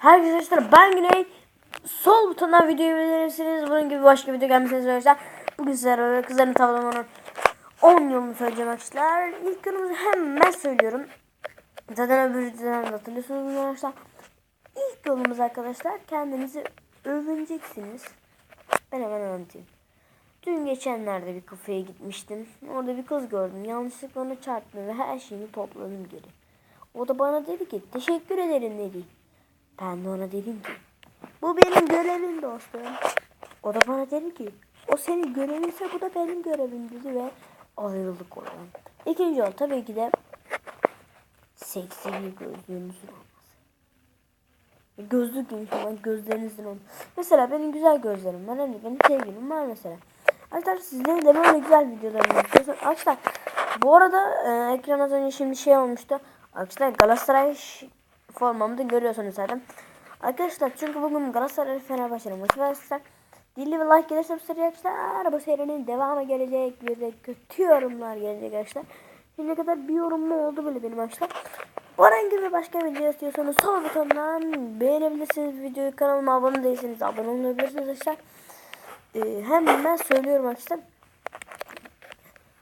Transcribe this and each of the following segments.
Herkese arkadaşlar ben Güney. Sol butondan videoyu beğenirsiniz. Bunun gibi başka video gelmesini arkadaşlar. Bugün sizlere kızların tavlamanın 10 yolunu söyleyeceğim arkadaşlar. İlk yolumuzu hemen söylüyorum. Zaten öbür videodan da hatırlıyorsunuz arkadaşlar. İlk yolumuz arkadaşlar kendinizi övüneceksiniz. Ben hemen anlatayım. Dün geçenlerde bir kafeye gitmiştim. Orada bir kız gördüm. Yanlışlıkla onu çarptım ve her şeyimi topladım geri. O da bana dedi ki teşekkür ederim dedi. Ben de ona dedim ki bu benim görevim dostum. O da bana dedi ki o senin görevinse bu da benim görevim dedi ve ayrıldık oradan. İkinci yol tabii ki de seksi bir gözlüğünüzün olması. Gözlük demiş olan gözlerinizin olması. Mesela benim güzel gözlerim var. Hani benim sevgilim var mesela. Arkadaşlar sizlerin de böyle güzel videolarını istiyorsanız. Arkadaşlar bu arada e, ekran az önce şimdi şey olmuştu. Arkadaşlar Galatasaray ş- formamda görüyorsunuz zaten. Arkadaşlar çünkü bugün Galatasaray Fenerbahçe'nin maçı var arkadaşlar. Dilli ve like gelirse bu seri arkadaşlar bu serinin devamı gelecek. Bir de kötü yorumlar gelecek arkadaşlar. Şimdiye kadar bir yorum mu oldu böyle benim arkadaşlar. Baran gibi başka video istiyorsanız sol butondan beğenebilirsiniz videoyu. Kanalıma abone değilseniz abone olabilirsiniz arkadaşlar. Ee, hemen söylüyorum arkadaşlar.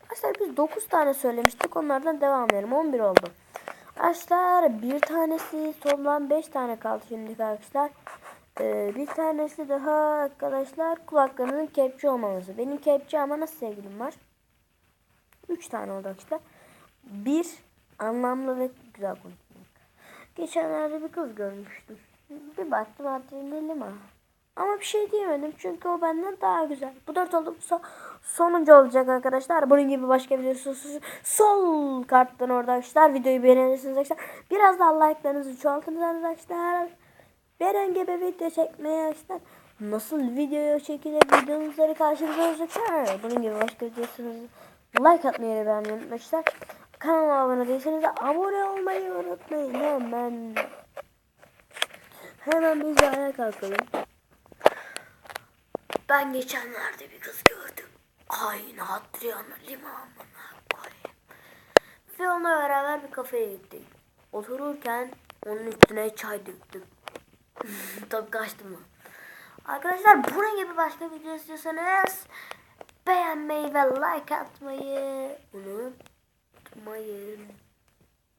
Arkadaşlar biz 9 tane söylemiştik. Onlardan devam edelim. 11 oldu. Arkadaşlar bir tanesi toplam 5 tane kaldı şimdi arkadaşlar. Ee, bir tanesi daha arkadaşlar kulaklarının kepçe olmaması. Benim kepçe ama nasıl sevgilim var? 3 tane oldu arkadaşlar. Bir anlamlı ve güzel konuşmak. Geçenlerde bir kız görmüştüm. Bir baktım adrenalin ha. Ama bir şey diyemedim çünkü o benden daha güzel. Bu dört oldu. So- sonuncu olacak arkadaşlar. Bunun gibi başka bir sol, karttan orada arkadaşlar. Videoyu beğenirsiniz arkadaşlar. Biraz daha like'larınızı çoğaltınız arkadaşlar. Beren gibi video çekmeye arkadaşlar. Nasıl video çekilir videoları karşınıza olacaklar. Bunun gibi başka videosunuz. Like atmayı beğenmeyi unutmayın. Kanalıma abone değilseniz de abone olmayı unutmayın. Hemen. Hemen biz ayağa kalkalım. Ben geçenlerde bir kız gördüm. Aynı Adriana limanına koyayım. Ve onunla beraber bir kafeye gittik. Otururken onun üstüne çay döktüm. Tabii kaçtım lan. Arkadaşlar bunun gibi başka video istiyorsanız beğenmeyi ve like atmayı unutmayın.